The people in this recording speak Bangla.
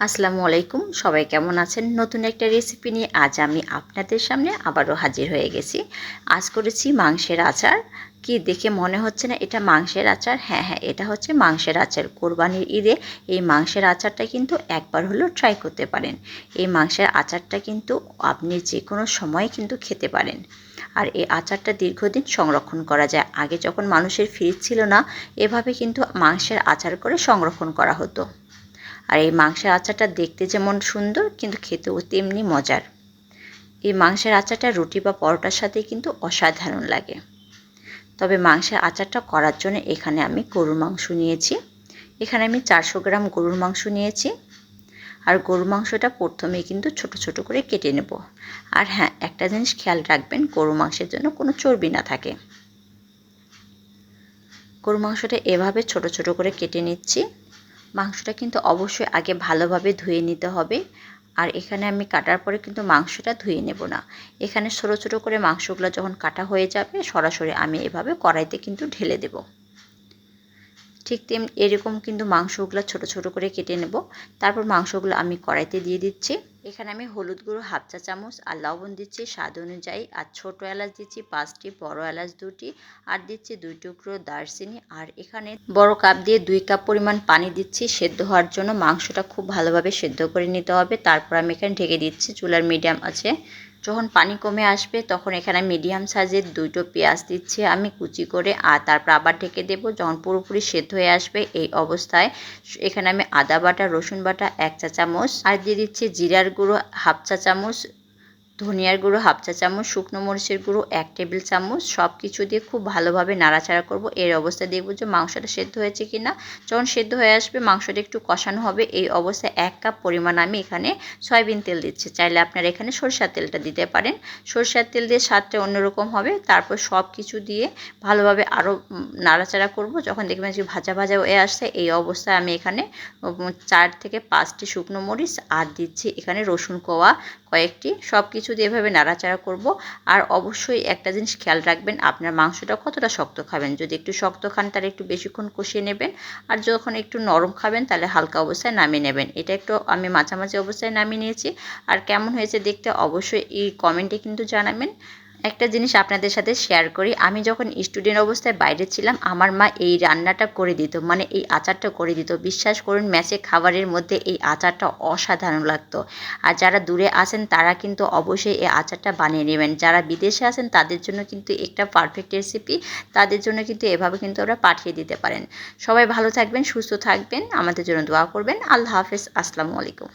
আসসালামু আলাইকুম। সবাই কেমন আছেন? নতুন একটা রেসিপি নিয়ে আজ আমি আপনাদের সামনে আবারও হাজির হয়ে গেছি। আজ করেছি মাংসের আচার। কি দেখে মনে হচ্ছে না এটা মাংসের আচার? হ্যাঁ হ্যাঁ এটা হচ্ছে মাংসের আচার। কোরবানির ঈদে এই মাংসের আচারটা কিন্তু একবার হলেও ট্রাই করতে পারেন। এই মাংসের আচারটা কিন্তু আপনি যে কোনো সময় কিন্তু খেতে পারেন। আর এই আচারটা দীর্ঘদিন সংরক্ষণ করা যায়। আগে যখন মানুষের ফ্রিজ ছিল না, এভাবে কিন্তু মাংসের আচার করে সংরক্ষণ করা হতো। আর এই মাংসের আচারটা দেখতে যেমন সুন্দর, কিন্তু খেতেও তেমনি মজার। এই মাংসের আচারটা রুটি বা পরোটার সাথে কিন্তু অসাধারণ লাগে। তবে মাংসের আচারটা করার জন্য এখানে আমি গরুর মাংস নিয়েছি। এখানে আমি চারশো গ্রাম গরুর মাংস নিয়েছি। আর গরুর মাংসটা প্রথমে কিন্তু ছোট ছোট করে কেটে নেব। আর হ্যাঁ একটা জিনিস খেয়াল রাখবেন গরু মাংসের জন্য কোনো চর্বি না থাকে। গরু মাংসটা এভাবে ছোট ছোট করে কেটে নিচ্ছি। মাংসটা কিন্তু অবশ্যই আগে ভালোভাবে ধুয়ে নিতে হবে। আর এখানে আমি কাটার পরে কিন্তু মাংসটা ধুয়ে নেব না। এখানে ছোটো ছোটো করে মাংসগুলো যখন কাটা হয়ে যাবে, সরাসরি আমি এভাবে কড়াইতে কিন্তু ঢেলে দেব। ঠিক তেম, এরকম কিন্তু মাংসগুলো ছোট ছোট করে কেটে নেব। তারপর মাংসগুলো আমি কড়াইতে দিয়ে দিচ্ছি। এখানে আমি হলুদ গুঁড়ো হাফ চা চামচ আর লবণ দিচ্ছি স্বাদ অনুযায়ী। আর ছোটো এলাচ দিচ্ছি পাঁচটি, বড় এলাচ দুটি। আর দিচ্ছি দুই টুকরো দারচিনি। আর এখানে বড় কাপ দিয়ে দুই কাপ পরিমাণ পানি দিচ্ছি। সেদ্ধ হওয়ার জন্য মাংসটা খুব ভালোভাবে সেদ্ধ করে নিতে হবে। তারপর আমি এখানে ঢেকে দিচ্ছি চুলার মিডিয়াম আছে। যখন পানি কমে আসবে, তখন এখানে মিডিয়াম সাইজের দুটো পেঁয়াজ দিচ্ছি আমি কুচি করে, আর তারপর আবার ঢেকে দেবো। যখন পুরোপুরি সেদ্ধ হয়ে আসবে, এই অবস্থায় এখানে আমি আদা বাটা, রসুন বাটা, এক চা চামচ আর দিয়ে দিচ্ছি জিরার গুঁড়ো, হাফ চা চামচ ধনিয়ার গুঁড়ো, হাফ চা চামচ, শুকনো মরিচের গুঁড়ো, এক টেবিল চামচ সব কিছু দিয়ে খুব ভালোভাবে নাড়াচাড়া করব। এর অবস্থা দেখব যে মাংসটা সেদ্ধ হয়েছে কি না যখন সেদ্ধ হয়ে আসবে, মাংসটা একটু কষানো হবে। এই অবস্থায় এক কাপ পরিমাণ আমি এখানে সয়াবিন তেল দিচ্ছি। চাইলে আপনারা এখানে সরষার তেলটা দিতে পারেন। সরষার তেল দিয়ে স্বাদটা অন্যরকম হবে। তারপর সব কিছু দিয়ে ভালোভাবে আরও নাড়াচাড়া করব। যখন দেখবেন যে ভাজা ভাজা হয়ে আসছে, এই অবস্থায় আমি এখানে চার থেকে পাঁচটি শুকনো মরিচ আর দিচ্ছি এখানে রসুন কোয়া কয়েকটি। সব কিছু দিয়ে এভাবে নাড়াচাড়া করব, আর অবশ্যই একটা জিনিস খেয়াল রাখবেন, আপনার মাংসটা কতটা শক্ত খাবেন। যদি একটু শক্ত খান, তাহলে একটু বেশিক্ষণ কষিয়ে নেবেন, আর যখন একটু নরম খাবেন, তাহলে হালকা অবস্থায় নামিয়ে নেবেন। এটা একটু আমি মাঝামাঝি অবস্থায় নামিয়ে নিয়েছি, আর কেমন হয়েছে দেখতে অবশ্যই এই কমেন্টে কিন্তু জানাবেন। একটা জিনিস আপনাদের সাথে শেয়ার করি। আমি যখন স্টুডেন্ট অবস্থায় বাইরে ছিলাম, আমার মা এই রান্নাটা করে দিত মানে এই আচারটা করে দিত। বিশ্বাস করুন, ম্যাচে খাবারের মধ্যে এই আচারটা অসাধারণ লাগতো। আর যারা দূরে আছেন, তারা কিন্তু অবশ্যই এই আচারটা বানিয়ে নেবেন। যারা বিদেশে আছেন, তাদের জন্য কিন্তু একটা পারফেক্ট রেসিপি তাদের জন্য কিন্তু এভাবে কিন্তু ওরা পাঠিয়ে দিতে পারেন। সবাই ভালো থাকবেন, সুস্থ থাকবেন, আমাদের জন্য দোয়া করবেন। আল্লাহ হাফেজ, আসসালামু আলাইকুম।